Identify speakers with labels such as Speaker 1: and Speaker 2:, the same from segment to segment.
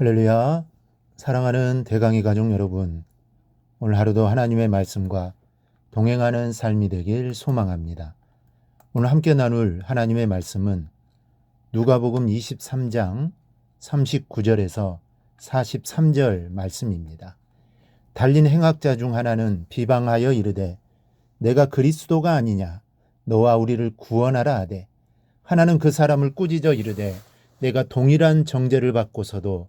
Speaker 1: 할렐루야. 사랑하는 대강의 가족 여러분. 오늘 하루도 하나님의 말씀과 동행하는 삶이 되길 소망합니다. 오늘 함께 나눌 하나님의 말씀은 누가복음 23장 39절에서 43절 말씀입니다. 달린 행악자 중 하나는 비방하여 이르되 내가 그리스도가 아니냐 너와 우리를 구원하라 하되 하나는 그 사람을 꾸짖어 이르되 내가 동일한 정죄를 받고서도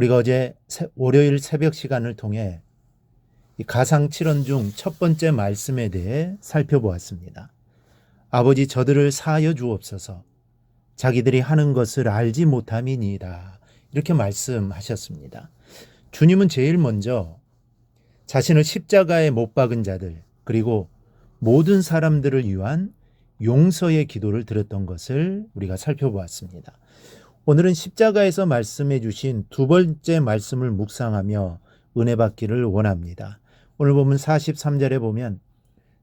Speaker 1: 우리가 어제 월요일 새벽 시간을 통해 가상 7원 중 첫 번째 말씀에 대해 살펴보았습니다. 아버지 저들을 사하여 주옵소서. 자기들이 하는 것을 알지 못함이니이다. 이렇게 말씀하셨습니다. 주님은 제일 먼저 자신을 십자가에 못 박은 자들 그리고 모든 사람들을 위한 용서의 기도를 드렸던 것을 우리가 살펴보았습니다. 오늘은 십자가에서 말씀해 주신 두 번째 말씀을 묵상하며 은혜 받기를 원합니다. 오늘 보면 43절에 보면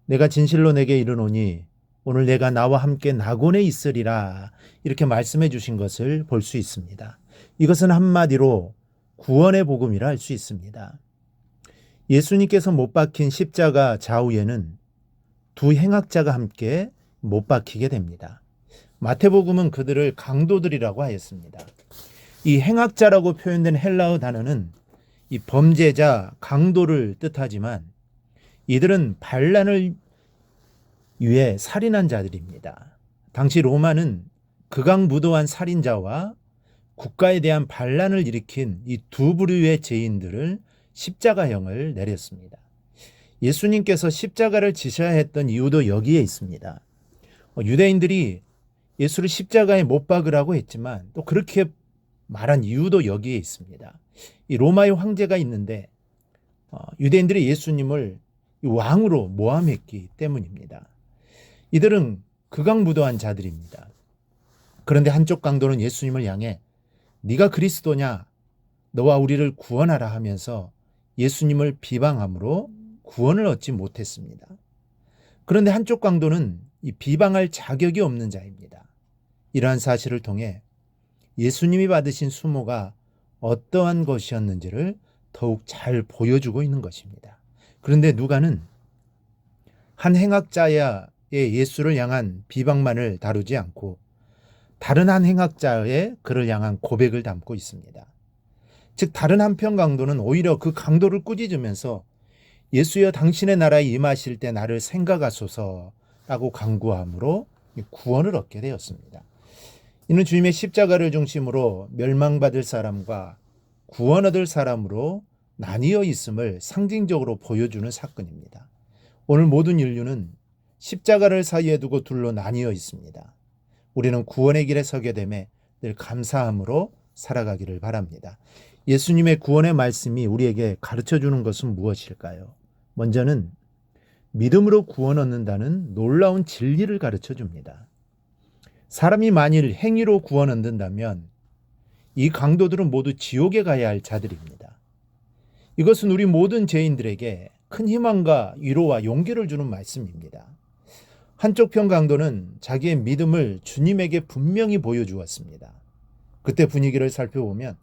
Speaker 1: 내가 진실로 내게 이르노니 오늘 내가 나와 함께 낙원에 있으리라 이렇게 말씀해 주신 것을 볼 수 있습니다. 이것은 한마디로 구원의 복음이라 할 수 있습니다. 예수님께서 못 박힌 십자가 좌우에는 두 행악자가 함께 못 박히게 됩니다. 마태복음은 그들을 강도들이라고 하였습니다. 이 행악자라고 표현된 헬라어 단어는 이 범죄자, 강도를 뜻하지만 이들은 반란을 위해 살인한 자들입니다. 당시 로마는 극악무도한 살인자와 국가에 대한 반란을 일으킨 이 두 부류의 죄인들을 십자가형을 내렸습니다. 예수님께서 십자가를 지셔야 했던 이유도 여기에 있습니다. 유대인들이 예수를 십자가에 못 박으라고 했지만 또 그렇게 말한 이유도 여기에 있습니다. 이 로마의 황제가 있는데 어, 유대인들이 예수님을 왕으로 모함했기 때문입니다. 이들은 극악무도한 자들입니다. 그런데 한쪽 강도는 예수님을 향해 네가 그리스도냐 너와 우리를 구원하라 하면서 예수님을 비방함으로 구원을 얻지 못했습니다. 그런데 한쪽 강도는 이 비방할 자격이 없는 자입니다. 이러한 사실을 통해 예수님이 받으신 수모가 어떠한 것이었는지를 더욱 잘 보여주고 있는 것입니다. 그런데 누가는 한 행악자의 예수를 향한 비방만을 다루지 않고 다른 한 행악자의 그를 향한 고백을 담고 있습니다. 즉 다른 한편 강도는 오히려 그 강도를 꾸짖으면서 예수여 당신의 나라에 임하실 때 나를 생각하소서 라고 강구함으로 구원을 얻게 되었습니다. 이는 주님의 십자가를 중심으로 멸망받을 사람과 구원 얻을 사람으로 나뉘어 있음을 상징적으로 보여주는 사건입니다. 오늘 모든 인류는 십자가를 사이에 두고 둘로 나뉘어 있습니다. 우리는 구원의 길에 서게 됨에 늘 감사함으로 살아가기를 바랍니다. 예수님의 구원의 말씀이 우리에게 가르쳐 주는 것은 무엇일까요? 먼저는 믿음으로 구원 얻는다는 놀라운 진리를 가르쳐 줍니다. 사람이 만일 행위로 구원 얻는다면 이 강도들은 모두 지옥에 가야 할 자들입니다. 이것은 우리 모든 죄인들에게 큰 희망과 위로와 용기를 주는 말씀입니다. 한쪽 편 강도는 자기의 믿음을 주님에게 분명히 보여주었습니다. 그때 분위기를 살펴보면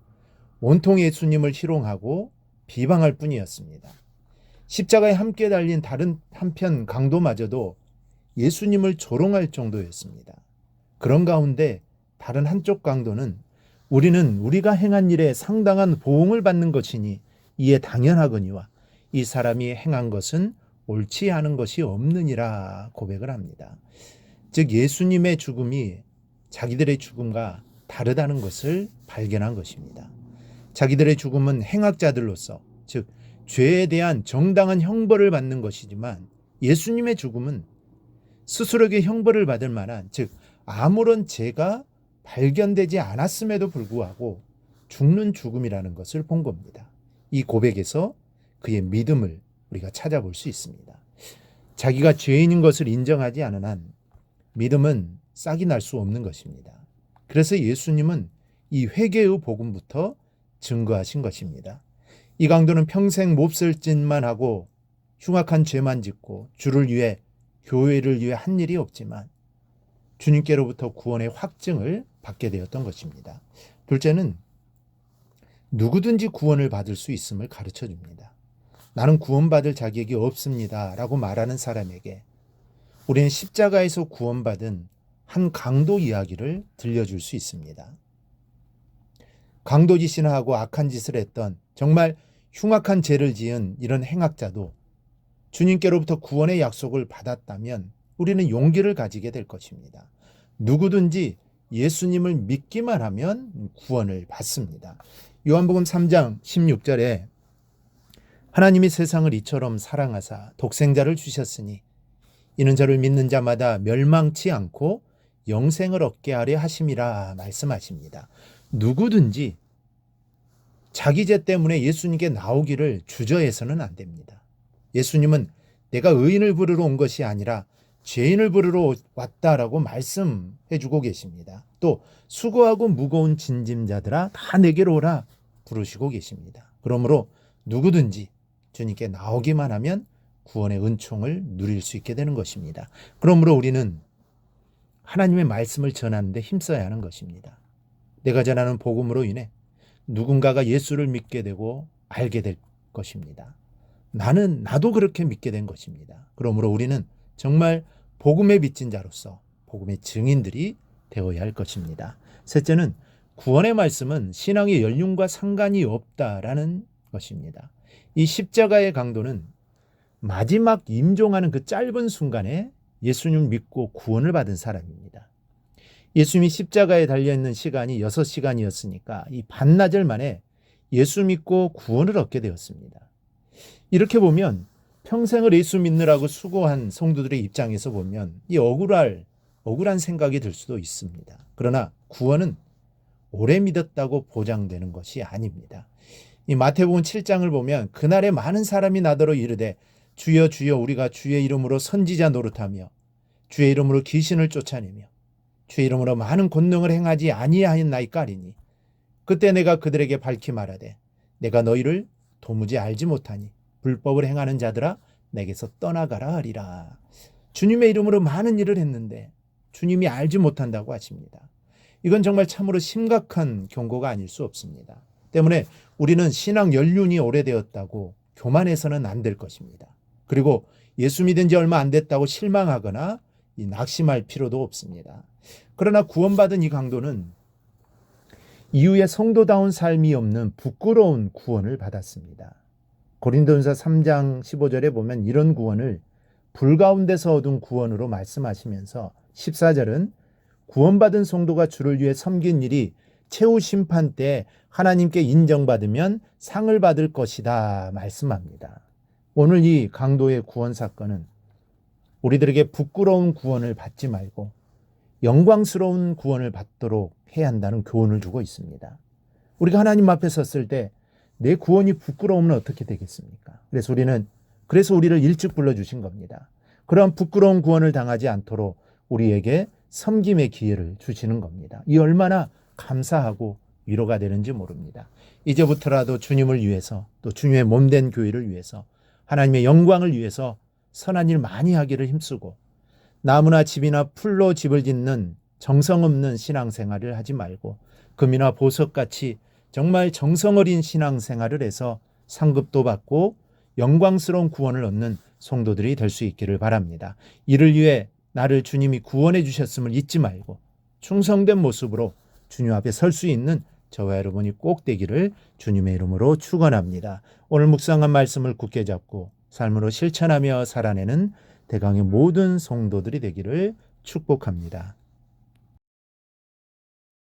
Speaker 1: 온통 예수님을 희롱하고 비방할 뿐이었습니다. 십자가에 함께 달린 다른 한편 강도마저도 예수님을 조롱할 정도였습니다. 그런 가운데 다른 한쪽 강도는 우리는 우리가 행한 일에 상당한 보응을 받는 것이니 이에 당연하거니와 이 사람이 행한 것은 옳지 않은 것이 없느니라 고백을 합니다. 즉 예수님의 죽음이 자기들의 죽음과 다르다는 것을 발견한 것입니다. 자기들의 죽음은 행악자들로서 즉 죄에 대한 정당한 형벌을 받는 것이지만 예수님의 죽음은 스스로에게 형벌을 받을 만한 즉 아무런 죄가 발견되지 않았음에도 불구하고 죽는 죽음이라는 것을 본 겁니다. 이 고백에서 그의 믿음을 우리가 찾아볼 수 있습니다. 자기가 죄인인 것을 인정하지 않은 한 믿음은 싹이 날 수 없는 것입니다. 그래서 예수님은 이 회개의 복음부터 증거하신 것입니다. 이 강도는 평생 몹쓸 짓만 하고 흉악한 죄만 짓고 주를 위해 교회를 위해 한 일이 없지만 주님께로부터 구원의 확증을 받게 되었던 것입니다. 둘째는 누구든지 구원을 받을 수 있음을 가르쳐 줍니다. 나는 구원받을 자격이 없습니다. 라고 말하는 사람에게 우리는 십자가에서 구원받은 한 강도 이야기를 들려줄 수 있습니다. 강도 짓이나 하고 악한 짓을 했던 정말 흉악한 죄를 지은 이런 행악자도 주님께로부터 구원의 약속을 받았다면 우리는 용기를 가지게 될 것입니다. 누구든지 예수님을 믿기만 하면 구원을 받습니다. 요한복음 3장 16절에 하나님이 세상을 이처럼 사랑하사 독생자를 주셨으니 이는 저를 믿는 자마다 멸망치 않고 영생을 얻게 하려 하심이라 말씀하십니다. 누구든지 자기 죄 때문에 예수님께 나오기를 주저해서는 안 됩니다. 예수님은 내가 의인을 부르러 온 것이 아니라 죄인을 부르러 왔다라고 말씀해 주고 계십니다. 또 수고하고 무거운 진짐자들아 다 내게로 오라 부르시고 계십니다. 그러므로 누구든지 주님께 나오기만 하면 구원의 은총을 누릴 수 있게 되는 것입니다. 그러므로 우리는 하나님의 말씀을 전하는데 힘써야 하는 것입니다. 내가 전하는 복음으로 인해 누군가가 예수를 믿게 되고 알게 될 것입니다. 나는 나도 그렇게 믿게 된 것입니다. 그러므로 우리는 정말 복음에 빚진 자로서 복음의 증인들이 되어야 할 것입니다. 셋째는 구원의 말씀은 신앙의 연륜과 상관이 없다라는 것입니다. 이 십자가의 강도는 마지막 임종하는 그 짧은 순간에 예수님 믿고 구원을 받은 사람입니다. 예수님이 십자가에 달려있는 시간이 6시간이었으니까 이 반나절 만에 예수 믿고 구원을 얻게 되었습니다. 이렇게 보면 평생을 예수 믿느라고 수고한 성도들의 입장에서 보면 이 억울할, 억울한 생각이 들 수도 있습니다. 그러나 구원은 오래 믿었다고 보장되는 것이 아닙니다. 이 마태복음 7장을 보면 그날에 많은 사람이 나더러 이르되 주여 주여 우리가 주의 이름으로 선지자 노릇하며 주의 이름으로 귀신을 쫓아내며 주의 이름으로 많은 권능을 행하지 아니하였나이까리니 그때 내가 그들에게 밝히 말하되 내가 너희를 도무지 알지 못하니 불법을 행하는 자들아 내게서 떠나가라 하리라. 주님의 이름으로 많은 일을 했는데 주님이 알지 못한다고 하십니다. 이건 정말 참으로 심각한 경고가 아닐 수 없습니다. 때문에 우리는 신앙 연륜이 오래되었다고 교만해서는 안 될 것입니다. 그리고 예수 믿은 지 얼마 안 됐다고 실망하거나 낙심할 필요도 없습니다. 그러나 구원받은 이 강도는 이후에 성도다운 삶이 없는 부끄러운 구원을 받았습니다. 고린도전서 3장 15절에 보면 이런 구원을 불 가운데서 얻은 구원으로 말씀하시면서 14절은 구원받은 성도가 주를 위해 섬긴 일이 최후 심판 때 하나님께 인정받으면 상을 받을 것이다 말씀합니다. 오늘 이 강도의 구원 사건은 우리들에게 부끄러운 구원을 받지 말고 영광스러운 구원을 받도록 해야 한다는 교훈을 주고 있습니다. 우리가 하나님 앞에 섰을 때 내 구원이 부끄러우면 어떻게 되겠습니까? 그래서 우리는 그래서 우리를 일찍 불러 주신 겁니다. 그러한 부끄러운 구원을 당하지 않도록 우리에게 섬김의 기회를 주시는 겁니다. 이 얼마나 감사하고 위로가 되는지 모릅니다. 이제부터라도 주님을 위해서 또 주님의 몸된 교회를 위해서 하나님의 영광을 위해서 선한 일 많이 하기를 힘쓰고 나무나 집이나 풀로 집을 짓는 정성 없는 신앙생활을 하지 말고 금이나 보석같이 정말 정성 어린 신앙생활을 해서 상급도 받고 영광스러운 구원을 얻는 성도들이 될 수 있기를 바랍니다. 이를 위해 나를 주님이 구원해 주셨음을 잊지 말고 충성된 모습으로 주님 앞에 설 수 있는 저와 여러분이 꼭 되기를 주님의 이름으로 축원합니다. 오늘 묵상한 말씀을 굳게 잡고 삶으로 실천하며 살아내는 대강의 모든 성도들이 되기를 축복합니다.